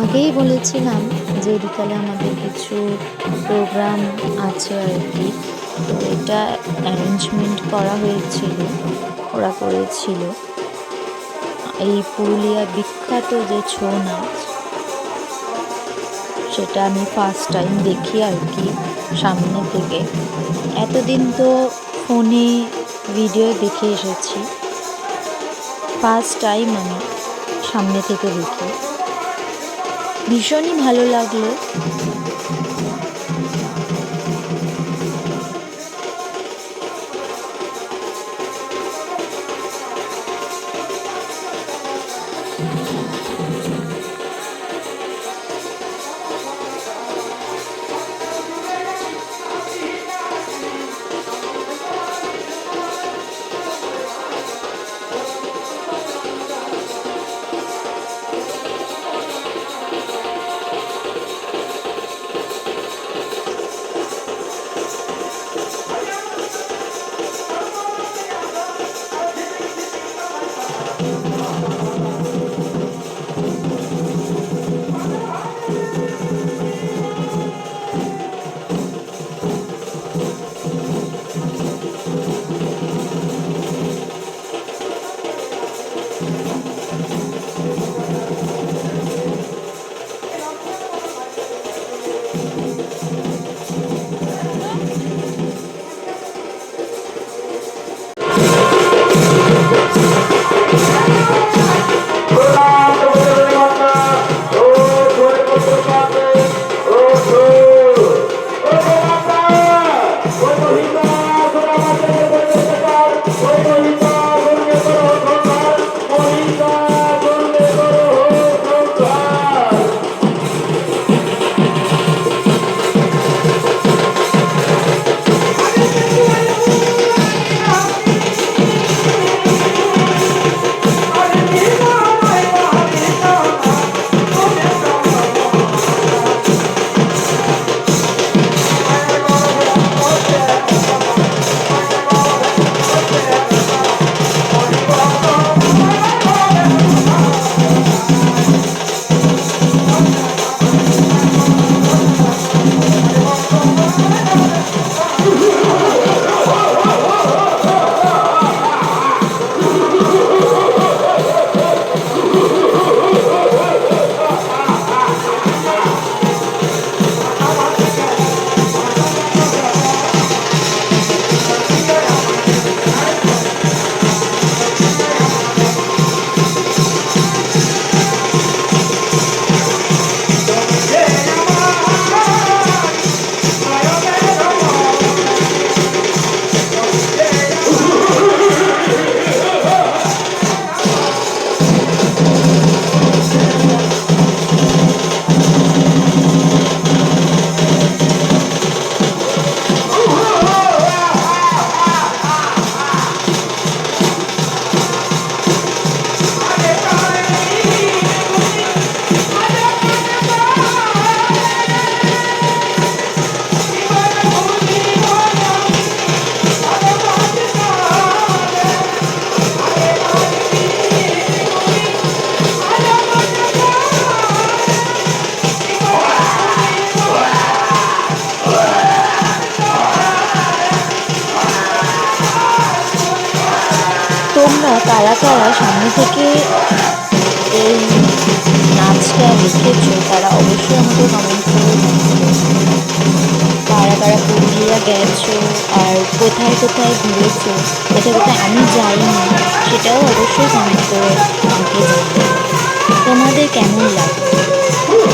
আগেই বলেছিলাম যে বিকালে আমাদের কিছু প্রোগ্রাম আছে আর কি। তো এটা অ্যারেঞ্জমেন্ট করা হয়েছিল, ওরা করেছিল। এই পুরুলিয়া বিখ্যাত যে ছৌ নাচ, সেটা আমি ফার্স্ট টাইম দেখি আর কি সামনে থেকে। এতদিন তো ফোনে ভিডিও দেখে এসেছি। ফার্স্ট টাইম আমি সামনে থেকে দেখি। ভীষণই ভালো লাগল। পুরুলিয়া গেছো আর কোথায় কোথায় ঘুরেছো, কোথায় কোথায় আমি যাইনি, সেটাও অবশ্যই কমেন্ট করে আমাকে তোমাদের কেমন লাগে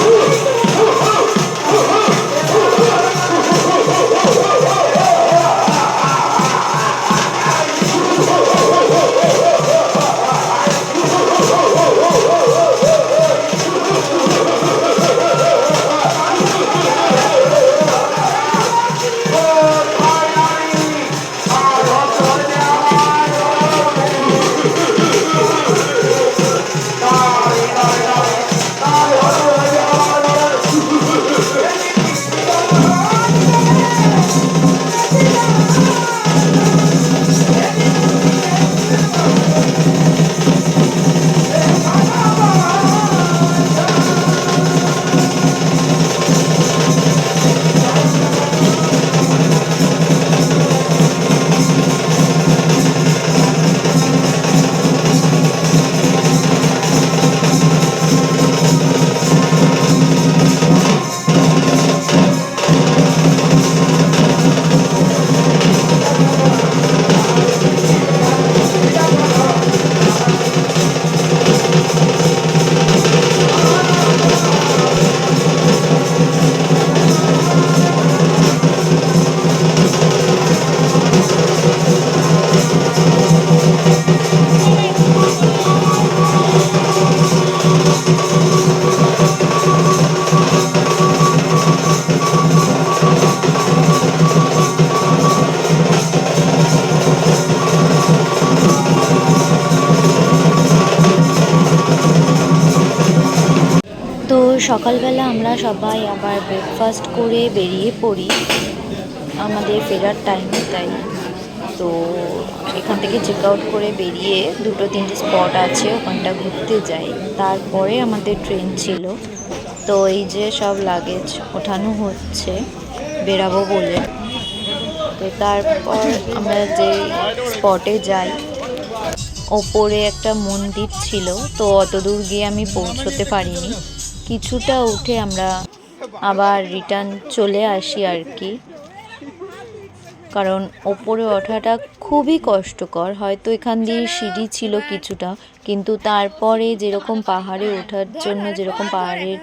সকালবেলা আমরা সবাই আবার ব্রেকফাস্ট করে বেরিয়ে পড়ি আমাদের ফেরার টাইম তাই তো এখান থেকে চেক আউট করে বেরিয়ে দুটো, তিনটে স্পট আছে, ওখানটা ঘুরতে যাই। তারপরে আমাদের ট্রেন ছিল। তো এই যে সব লাগেজ ওঠানো হচ্ছে, বেরাবো বলে। তো তারপর আমরা যে স্পটে যাই, ওপরে একটা মন্দির ছিল। তো অত দূর গিয়ে আমি পৌঁছতে পারিনি। কিছুটা উঠে আমরা আবার রিটার্ন চলে আসি আর কি। কারণ ওপরে ওঠাটা খুবই কষ্টকর, হয়তো এখান দিয়ে সিঁড়ি ছিল কিছুটা, কিন্তু তারপরে যেরকম পাহাড়ে ওঠার জন্য যেরকম পাহাড়ের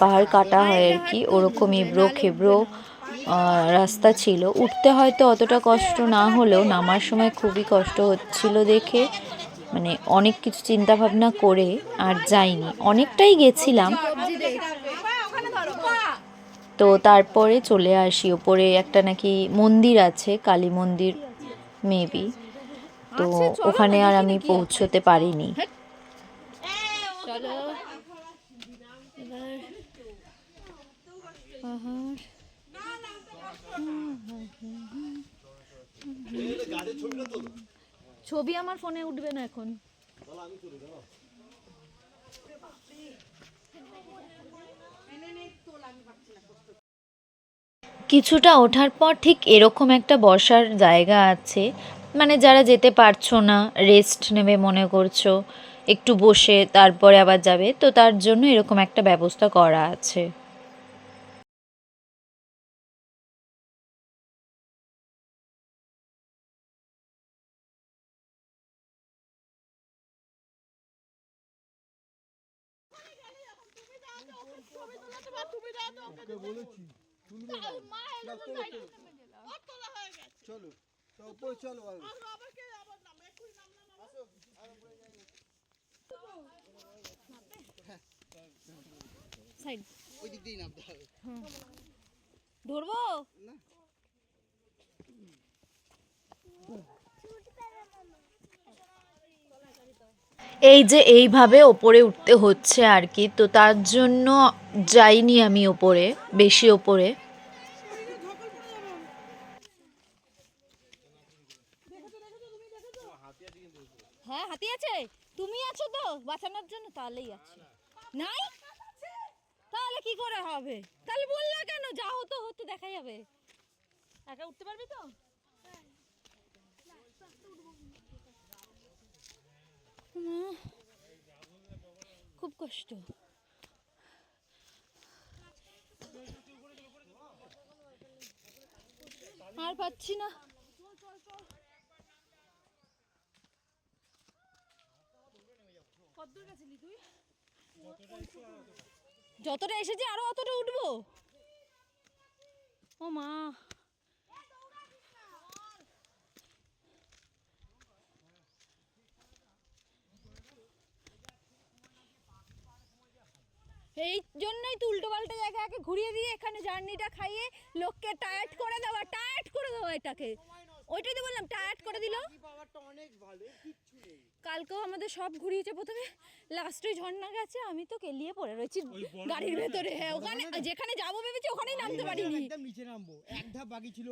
পাহাড় কাটা হয় আর কি, ওরকম এবড়ো খেবড়ো রাস্তা ছিল। উঠতে হয়তো অতটা কষ্ট না হলেও নামার সময় খুবই কষ্ট হচ্ছিল দেখে। মানে অনেক কিছু চিন্তা ভাবনা করে আর যাইনি। অনেকটাই গেছিলাম। তো তারপরে চলে আসি। ওপরে একটা নাকি মন্দির আছে কালী মন্দির মেবি তো ওখানে আর আমি পৌঁছতে পারিনি। পাহাড় ছবি আমার ফোনে উঠবে না এখন। কিছুটা ওঠার পর ঠিক এরকম একটা বসার জায়গা আছে। মানে যারা যেতে পারছ না রেস্ট নেবে মনে করছ, একটু বসে তারপরে আবার যাবে, তো তার জন্য এরকম একটা ব্যবস্থা করা আছে। চলো তো উপরে চলো সাইড ওই দিক দিয়েই নামতে হবে। ধরবো? এই যে এইভাবে ওপরে উঠতে হচ্ছে আর কি তো তার জন্য যাইনি আমি ওপরে বেশি ওপরে। আছে? তুমি আছো তো? বাঁচানোর জন্য তাহলেই আছে। নাই? তাহলে কি করে হবে? তাহলে বললা কেন? যা হতো হতো দেখা যাবে একা উঠতে পারবি তো? খুব কষ্ট। আর পাচ্ছি না। যতটা এসেছি আরও অতটা উঠবো। ও মা। এই জন্যই তো উল্টো পাল্টা জায়গাকে ঘুরিয়ে দিয়ে এখানে জার্নিটা খাইয়ে লোককে টায়ার্ড করে দেওয়া টায়ার্ড করে দেওয়া এটাকে। ওইটাই তো বললাম টায়ার্ড করে দিল। কালকেও আমাদের সব ঘুরিয়েছে প্রথমে লাস্টে ঝর্ণা গেছে আমি তো কেলিয়ে পড়ে রয়েছি গাড়ির ভেতরে। হ্যাঁ ওখানে যেখানে যাব ভেবেছি ওখানেই নামতে পারিনি। একদম নিচে নামবো এক ধাপ বাকি ছিল।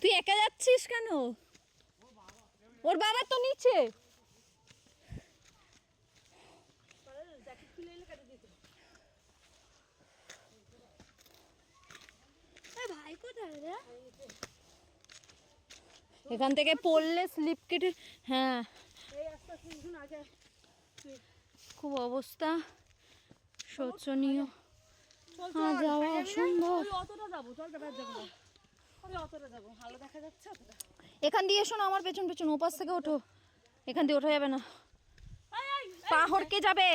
তুই একা যাচ্ছিস কেন? ওর বাবা তো নিচে ভাই কোথায় রে এখান থেকে পড়লে স্লিপ কেটে হ্যাঁ। খুব অবস্থা শোচনীয়। হ্যাঁ যাওয়া অসম্ভব। এখান দিয়ে এসো না আমার পেছন পেছন ওপাশ থেকে ওঠো। এখান দিয়ে ওঠা যাবে না। পা হড়কে যাবে।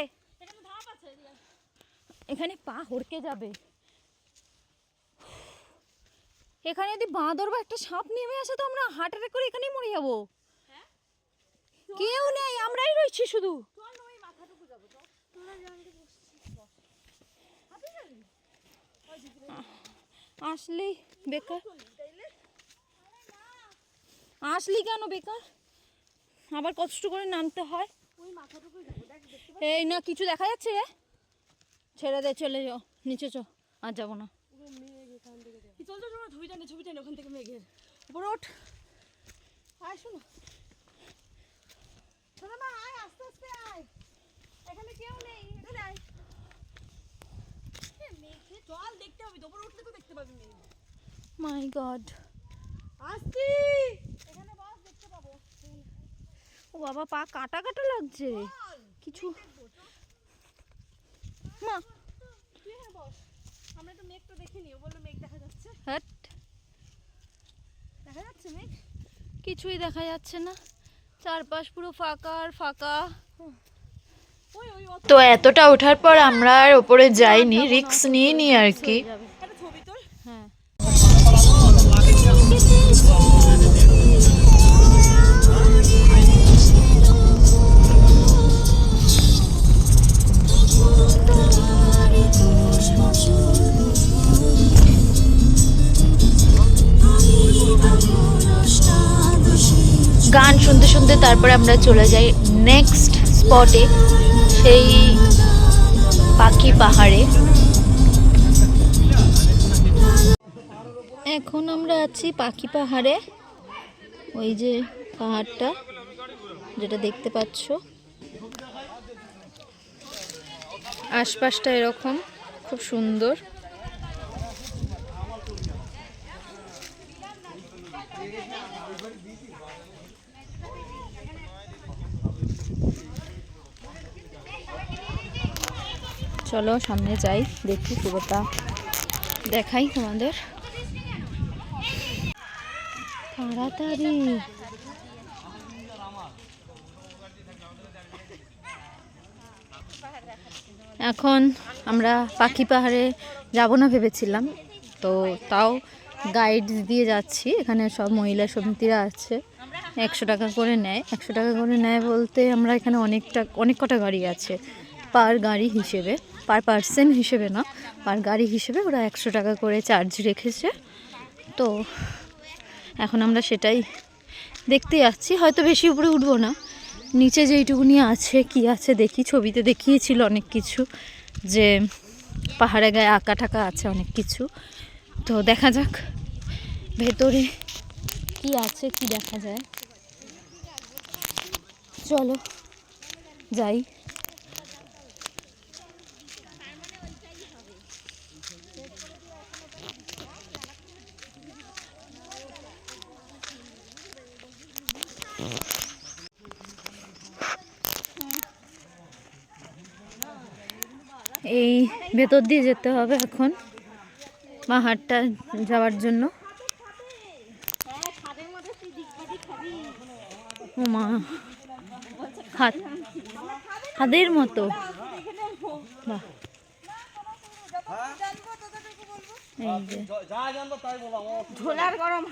এখানে পা হড়কে যাবে। এখানে যদি বাঁদর বা একটা সাপ নেমে আসে তো আমরা হার্ট অ্যাটাক করে এখানেই মরে যাব। কেউ নেই আমরাই রয়েছি শুধু। আসলেই বেকার। আসলি কেন বেকার? আবার কষ্ট করে নামতে হয়। এই না কিছু দেখা যাচ্ছে রে? ছেড়ে দে চলে যাও নিচে চো আর যাব না। চল চল ছবি টানে ছবি টানে ওখান থেকে মেঘের। উপরে ওঠ। আয় শোনো। শোনো না আয় আস্তে আস্তে আয়। এখানে কেউ নেই এখানে আয়। মেঘে জল দেখতে হবে তো উপরে উঠলে তো দেখতে পাবি মেঘ। মাই গড আসছি! এখানে বস দেখতে পাবো। ও বাবা পা কাটা কাটা লাগছে। কিছু মা আমরা একটু তো দেখিনি ও বলল মেঘ দেখা যাচ্ছে। দেখা যাচ্ছে মেঘ? কিছুই দেখা যাচ্ছে না। চারপাশ পুরো ফাঁকা আর ফাঁকা। তো এতটা ওঠার পর আমরা আর ওপরে যাইনি রিক্স নিয়ে নি আর কি। তারপরে আমরা চলে যাই নেক্সট স্পটে সেই পাখি পাহাড়ে। এখন আমরা আছি পাখি পাহাড়ে, ওই যে পাহাড়টা, যেটা দেখতে পাচ্ছ। আশপাশটা এরকম, খুব সুন্দর। চলো সামনে যাই, দেখি পুরোটা দেখাই তোমাদের। তাড়াতাড়ি। এখন আমরা পাখি পাহাড়ে যাব না ভেবেছিলাম, তো তাও গাইড দিয়ে যাচ্ছি। এখানে সব মহিলা সমিতিরা আছে। একশো টাকা করে নেয়। একশো টাকা করে নেয় বলতে আমরা এখানে অনেকটা, অনেক কটা গাড়ি আছে, পার গাড়ি হিসেবে। পার পার্সন হিসেবে না, পার গাড়ি হিসেবে ওরা একশো টাকা করে চার্জ রেখেছে। তো এখন আমরা সেটাই দেখতে যাচ্ছি। হয়তো বেশি উপরে উঠবো না। নিচে যেইটুকুনি আছে, কি আছে দেখি, ছবিতে দেখিয়েছিল অনেক কিছু যে পাহাড়ে গায়ে আঁকা টাকা আছে অনেক কিছু। তো দেখা যাক ভেতরে কি আছে, কি দেখা যায়। চলো যাই। এই ভেতর দিয়ে যেতে হবে এখন পাহাড়টা যাওয়ার জন্য। মা হাত হাতের মতো। বাহ। এই যে। ঝোলার গরম।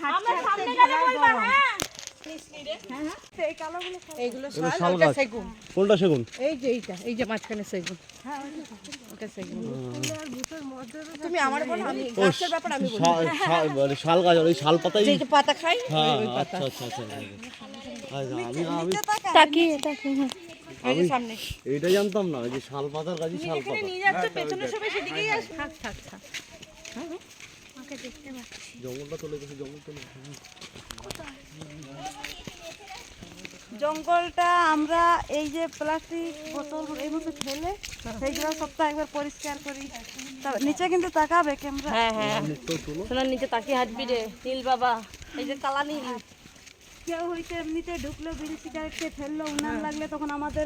কোনটা সেগুন? এই যে এইটা এই যে মাঝখানে সেগুন। তুমি আমার বলো আমি গাছের ব্যাপার আমি বলি। শা- শা- মানে শাল গাছ ওই শাল পাতাই? যে যে পাতা খাই হ্যাঁ আচ্ছা আচ্ছা আচ্ছা আচ্ছা। আচ্ছা, আমি আমি তাকিয়ে তাকিয়ে হ্যাঁ। ওই এইটা জানতাম না ওই যে শাল পাতার গাছই শাল পাতা। নিয়ে যাচ্ছে পেছনে সবাই সেদিকেই আসবে। থাক থাক থাক। জঙ্গলটা চলে গেছে জঙ্গল চলে গেছে। জঙ্গলটা আমরা এই যে প্লাস্টিক বোতল এই ফেলে সেইগুলো সপ্তাহে একবার পরিষ্কার করি। নিচে কিন্তু তাকাবে ক্যামেরা। হ্যাঁ হ্যাঁ। সোনার নিচে তাকিয়ে হাঁটবি রে। নীল বাবা এই যে কালা নীল। কেউ হইতে এমনিতে ঢুকলো বিড়ি সিগারেট খেয়ে ফেলল উনার লাগলে তখন আমাদের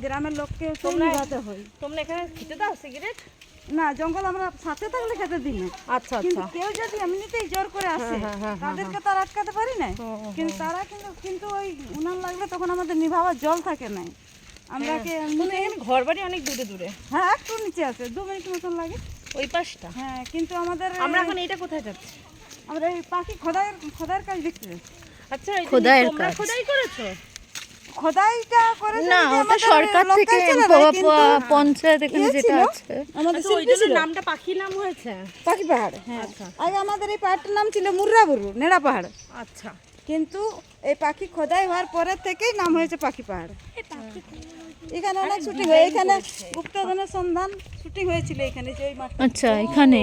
গ্রামের লোককে তোমরা- হয়। তোমরা এখানে খেতে দাও সিগারেট? না জঙ্গল আমরা সাথে থাকলে খেতে দিই না। আচ্ছা কিন্তু আচ্ছা কেউ যদি এমনিতেই জোর করে আসে তাদেরকে তো আটকাতে পারি না। কিন্তু তারা কিন্তু কিন্তু ওই উনার লাগলে তখন আমাদের নিভাবার জল থাকে না। আমরা কে ঘর বাড়ি অনেক দূরে দূরে। হ্যাঁ একটু নিচে আছে দু মিনিট মতন লাগে। ওই পাশটা? হ্যাঁ কিন্তু আমাদের আমরা এখন এটা কোথায় যাচ্ছি? আমরা এই পাখি খোদাইয়ের খোদাইয়ের কাজ দেখতে যাচ্ছি। আচ্ছা এই খোদাইয়ের কাজ। খোদাই করেছ? খোদাইটা করে না ওটা সরকার থেকে পঞ্চায়েত এখানে ইয়ে যেটা আছে। আমাদের আচ্ছা, ওই। নামটা পাখি নাম হয়েছে? পাখি পাহাড় হ্যাঁ। আগে আমাদের এই পাহাড়টার নাম ছিল মুর্রাবুরু নেড়া পাহাড়। আচ্ছা। কিন্তু এই পাখি খোদাই হওয়ার পরের থেকেই নাম হয়েছে পাখি পাহাড়। এখানে অনেক শুটিং হয় এখানে গুপ্তধনের সন্ধান শুটিং হয়েছিল এখানে যে ওই মাঠ। আচ্ছা এখানে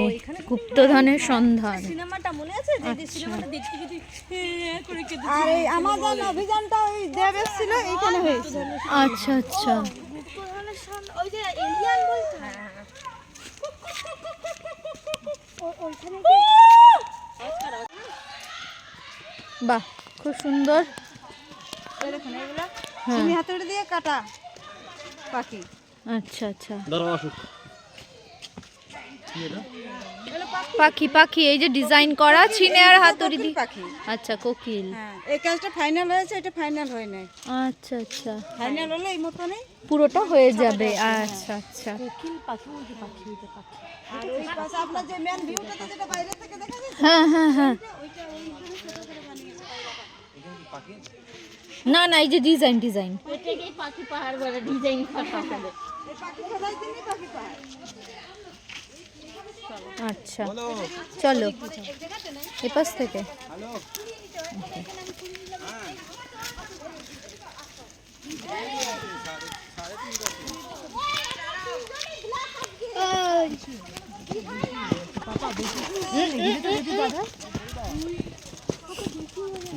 গুপ্তধনের সন্ধান। সিনেমাটা মনে আছে? যে সিনেমাটা দেখতে যদি আর এই আমাজন অভিযানটা ওই দেব এসেছিল এইখানে হয়েছে। আচ্ছা আচ্ছা। বাহ খুব সুন্দর। এই দেখুন এগুলা চিনি হাতুড়ি দিয়ে কাটা। পাখি। আচ্ছা আচ্ছা। দাঁড়াও আসুক। পাখি পাখি এই যে ডিজাইন করা চিনে আর হাতুড়ি কোকিল দিয়ে। পাখি। আচ্ছা কোকিল। হ্যাঁ এই কাজটা ফাইনাল হয়েছে এটা ফাইনাল হয় নাই। আচ্ছা আচ্ছা। ফাইনাল হলে এই মতনই? পুরোটা হয়ে যাবে। আচ্ছা আচ্ছা। আর ওই পাশে আপনার যে মেন ভিউটাতে যেটা বাইরে থেকে দেখা যায় হ্যাঁ হ্যাঁ হ্যাঁ। না না এই যে ডিজাইন ডিজাইন এই পাখি খোদাই দিনই পাখি পাহাড় আচ্ছা চলো এপাশ থেকে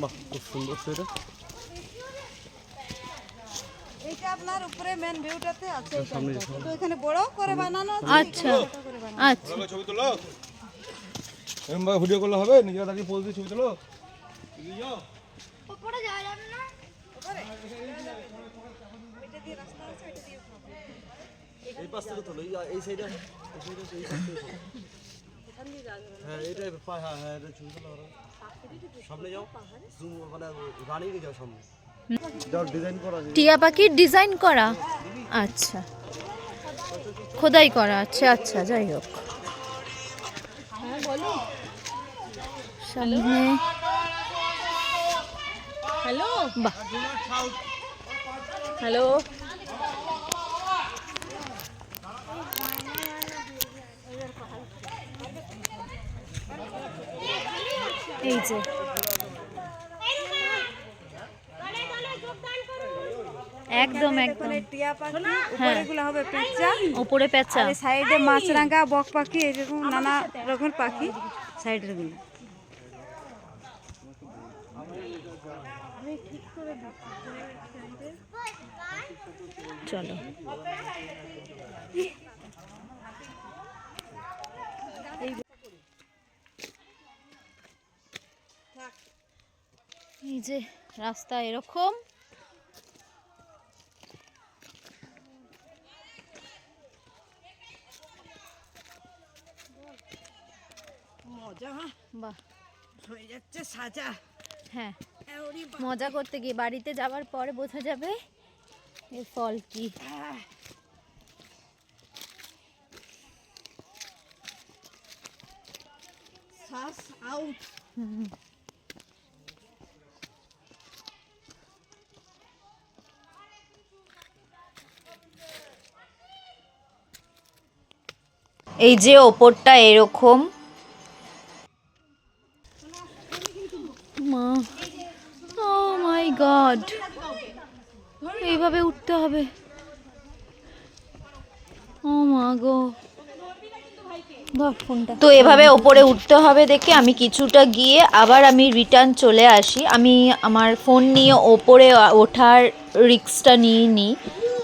বাহ খুব সুন্দর সেটা আপনার উপরে মেন ভিউটাতে আছে তো এখানে বড় করে বানানো আছে আচ্ছা। আচ্ছা। ছবি তোলো। এরকম ভাবে ভিডিও করলে হবে? নিজেরা দাঁড়িয়ে পোজ দিয়ে ছবি তোলো। এই পাশ থেকে তোলো এই এই সাইডে এই সাইডে এই সাইডে হ্যাঁ এটা হ্যাঁ হ্যাঁ এটা ছবি তোলো। সামনে যাও। জুম মানে রানিং যাও সামনে। টিয়া পাখির ডিজাইন করা? আচ্ছা। খোদাই করা আচ্ছা আচ্ছা যাই হোক। সামনে হ্যালো? হ্যালো? এই যে। একদম একদম। টিয়া পাখি উপরে গুলো হবে পেঁচা। ওপরে পেঁচা। আর সাইডে মাছরাঙা বক পাখি এরকম নানা রকমের পাখি। সাইডেরগুলো। চলো। এই যে রাস্তা এরকম। মজা বাহ। হয়ে যাচ্ছে সাজা। হ্যাঁ। মজা করতে গিয়ে বাড়িতে যাওয়ার পরে বোঝা যাবে এর ফল কি। শ্বাস আউট। এই যে ওপরটা এরকম মা ও গড এইভাবে উঠতে হবে। ও মা গো। তো এভাবে ওপরে উঠতে হবে দেখে আমি কিছুটা গিয়ে আবার আমি রিটার্ন চলে আসি। আমি আমার ফোন নিয়ে ওপরে ওঠার রিক্সটা নিয়ে নিই।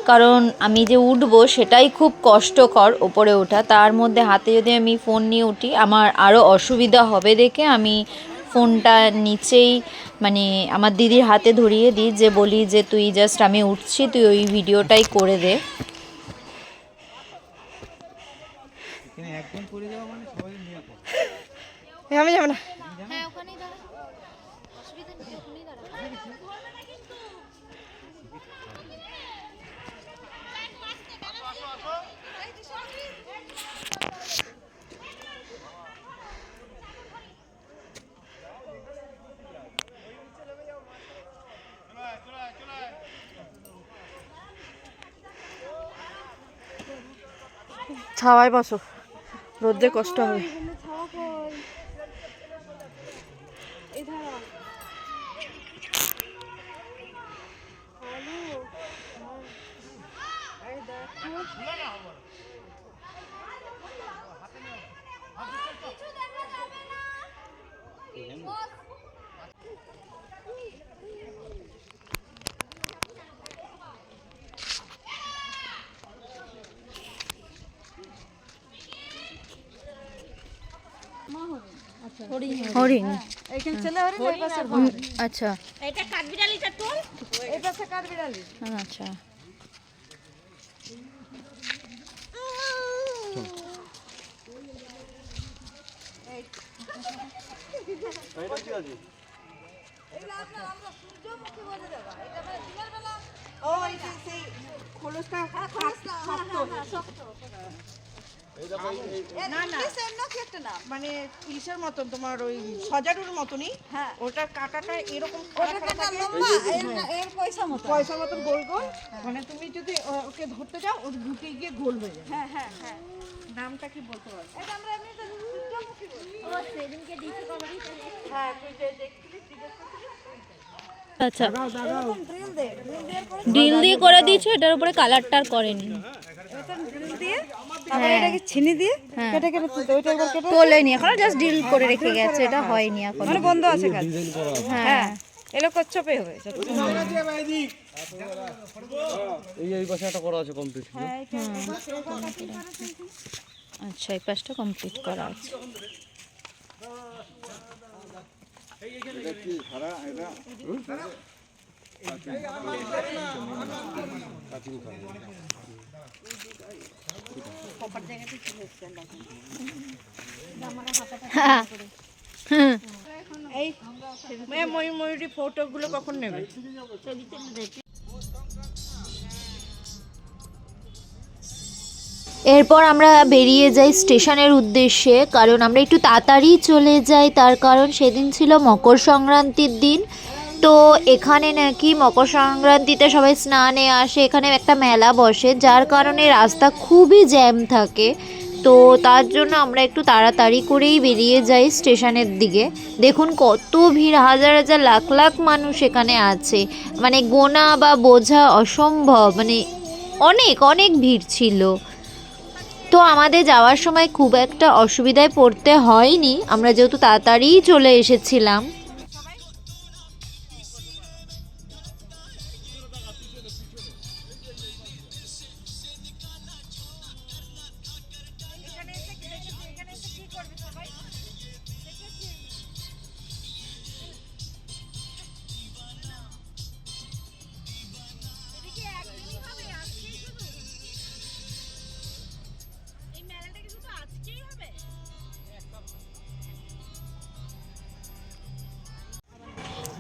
কারণ আমি যে উঠবো সেটাই খুব কষ্টকর ওপরে ওঠা। তার মধ্যে হাতে যদি আমি ফোন নিয়ে উঠি আমার আরও অসুবিধা হবে দেখে আমি ফোনটা নিচেই মানে আমার দিদির হাতে ধরিয়ে দিই যে বলি যে তুই জাস্ট আমি উঠছি তুই ওই ভিডিওটাই করে দে। আমি যাব না। ছাওয়ায় বসো। রোদ্রে কষ্ট হবে। হরিণ এইখানে ছেলে হরিণ এই পাশে হরিণ আচ্ছা এই পাশে কাঠবিড়ালি আচ্ছা এটা ও এই সেই খোলসটা শক্ত নাম মানে ইসের মতন তোমার ওই সজারুর মতনই। হ্যাঁ। ওটার কাঁটাটা এরকম ওটা একটা লম্বা এর- এর পয়সা মতন গোল গোল। মানে তুমি যদি ওকে ধরতে যাও ওর ঢুকে গিয়ে গোল হয়ে হ্যাঁ হ্যাঁ হ্যাঁ। নামটা কি বলতে। হ্যাঁ আচ্ছা। ড্রিল ড্রিল দিয়ে করে দিয়েছ এটার উপরে কালারটা আর করেনি। এটাকে ছিনি দিয়ে কেটে কেটে তুলতে ওইটা একবার কেটে তোলেনি এখনও জাস্ট ডিল করে রেখে গেছে এটা হয়নি এখন মানে বন্ধ আছে কাজ হ্যাঁ এলো কচ্ছপে হবে এই এই পাশে একটা করা আছে কমপ্লিট আচ্ছা এই পাশটা কমপ্লিট করা আছে হ্যাঁ। কখন নেবে এরপর আমরা বেরিয়ে যাই স্টেশনের উদ্দেশ্যে, কারণ আমরা একটু তাড়াতাড়ি চলে যাই। তার কারণ সেদিন ছিল মকর সংক্রান্তির দিন। তো এখানে নাকি মকর সংক্রান্তিতে সবাই স্নানে আসে, এখানে একটা মেলা বসে, যার কারণে রাস্তা খুবই জ্যাম থাকে। তো তার জন্য আমরা একটু তাড়াতাড়ি করেই বেরিয়ে যাই স্টেশনের দিকে। দেখুন কত ভিড়, হাজার হাজার, লাখ লাখ মানুষ এখানে আছে। মানে গোনা বা বোঝা অসম্ভব মানে অনেক অনেক ভিড় ছিল। তো আমাদের যাওয়ার সময় খুব একটা অসুবিধায় পড়তে হয়নি, আমরা যেহেতু তাড়াতাড়িই চলে এসেছিলাম।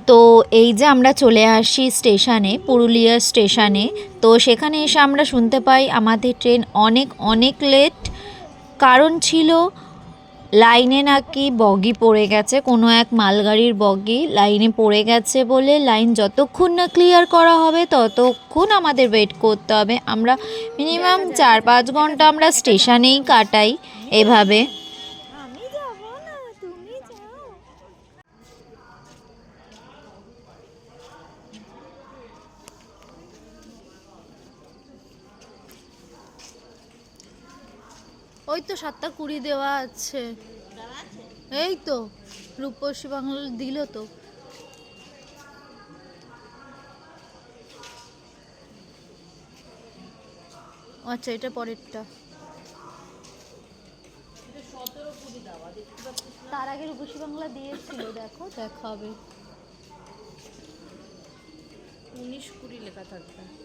তো এই যে আমরা চলে আসি স্টেশনে, পুরুলিয়া স্টেশনে, তো সেখানে এসে আমরা শুনতে পাই আমাদের ট্রেন অনেক অনেক লেট কারণ ছিল লাইনে নাকি বগি পড়ে গেছে, কোনো এক মালগাড়ির বগি লাইনে পড়ে গেছে বলে লাইন যতক্ষণ না ক্লিয়ার করা হবে ততক্ষণ আমাদের ওয়েট করতে হবে। আমরা মিনিমাম চার পাঁচ ঘণ্টা আমরা স্টেশনেই কাটাই এভাবে। ওই তো সাতটা কুড়ি দেওয়া আছে। এই তো, রূপসী বাংলা দিল তো। আচ্ছা এটা পরেরটা। তার আগে রূপসী বাংলা দিয়েছিল, দেখো, দেখাবে। উনিশ কুড়ি লেখা থাকবে।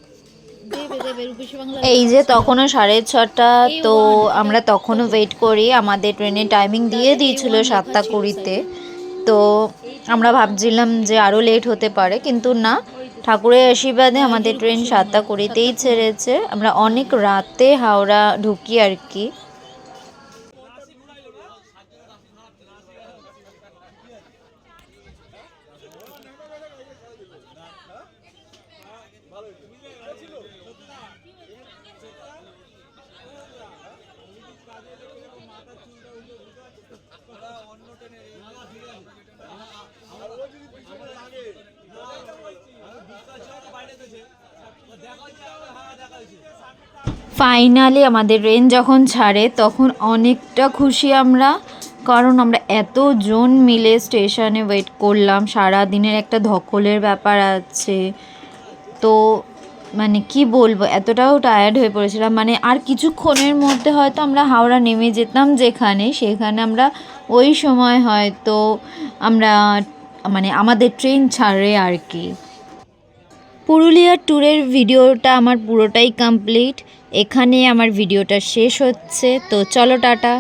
এই যে তখনও সাড়ে ছটা তো আমরা তখনও ওয়েট করি। আমাদের ট্রেনের টাইমিং দিয়ে দিয়েছিল সাতটা কুড়িতে। তো আমরা ভাবছিলাম যে আরও লেট হতে পারে কিন্তু না ঠাকুরের আশীর্বাদে আমাদের ট্রেন সাতটা কুড়িতেই ছেড়েছে। আমরা অনেক রাতে হাওড়া ঢুকি আর কি। ফাইনালি আমাদের ট্রেন যখন ছাড়ে, তখন অনেকটা খুশি আমরা। কারণ আমরা এতজন মিলে স্টেশনে ওয়েট করলাম। সারা দিনের একটা ধকলের ব্যাপার আছে। তো মানে কি বলব, এতটাও টায়ার্ড হয়ে পড়েছিলাম। মানে আর কিছুক্ষণের মধ্যে হয়তো আমরা হাওড়া নেমে যেতাম যেখানে, সেখানে আমরা ওই সময় হয়তো আমরা মানে আমাদের ট্রেন ছাড়ে আর কি। পুরুলিয়ার ট্যুরের ভিডিওটা আমার পুরোটাই কমপ্লিট এখানে আমার ভিডিওটা শেষ হচ্ছে। তো চলো টাটা।